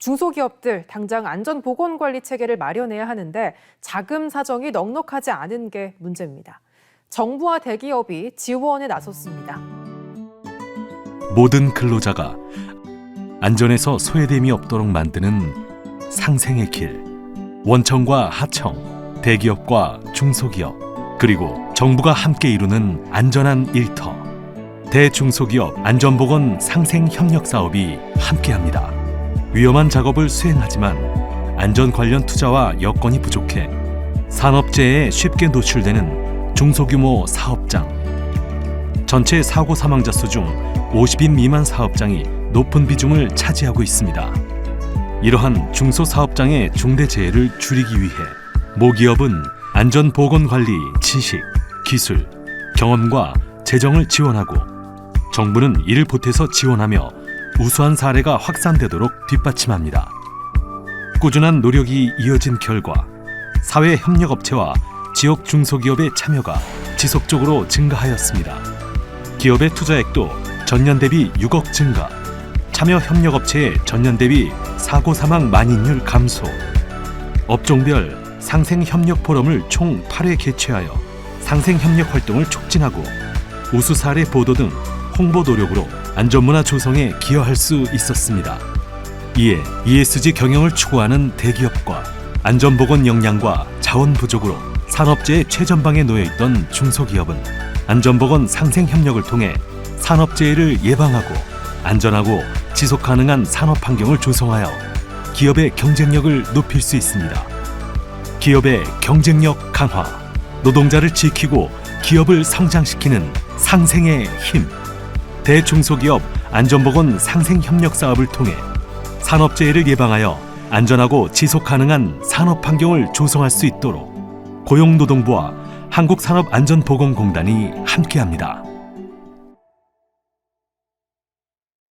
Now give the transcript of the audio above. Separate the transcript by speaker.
Speaker 1: 중소기업들 당장 안전보건관리 체계를 마련해야 하는데 자금 사정이 넉넉하지 않은 게 문제입니다. 정부와 대기업이 지원에 나섰습니다.
Speaker 2: 모든 근로자가 안전에서 소외됨이 없도록 만드는 상생의 길. 원청과 하청, 대기업과 중소기업, 그리고 정부가 함께 이루는 안전한 일터. 대중소기업 안전보건 상생 협력 사업이 함께합니다. 위험한 작업을 수행하지만 안전 관련 투자와 여건이 부족해 산업재해에 쉽게 노출되는 중소규모 사업장. 전체 사고 사망자 수 중 50인 미만 사업장이 높은 비중을 차지하고 있습니다. 이러한 중소사업장의 중대 재해를 줄이기 위해 모기업은 안전보건관리 지식, 기술, 경험과 재정을 지원하고 정부는 이를 보태서 지원하며 우수한 사례가 확산되도록 뒷받침합니다. 꾸준한 노력이 이어진 결과 사회 협력업체와 지역 중소기업의 참여가 지속적으로 증가하였습니다. 기업의 투자액도 전년 대비 6억 증가, 참여 협력업체의 전년 대비 사고 사망 만인율 감소, 업종별 상생 협력 포럼을 총 8회 개최하여 상생 협력 활동을 촉진하고 우수 사례 보도 등 홍보 노력으로 안전문화 조성에 기여할 수 있었습니다. 이에 ESG 경영을 추구하는 대기업과 안전보건 역량과 자원 부족으로 산업재해 최전방에 놓여 있던 중소기업은 안전보건 상생 협력을 통해 산업재해를 예방하고 안전하고 지속 가능한 산업 환경을 조성하여 기업의 경쟁력을 높일 수 있습니다. 기업의 경쟁력 강화, 노동자를 지키고 기업을 성장시키는 상생의 힘. 대중소기업 안전보건 상생 협력 사업을 통해 산업재해를 예방하여 안전하고 지속 가능한 산업 환경을 조성할 수 있도록 고용노동부와 한국산업안전보건공단이 함께합니다.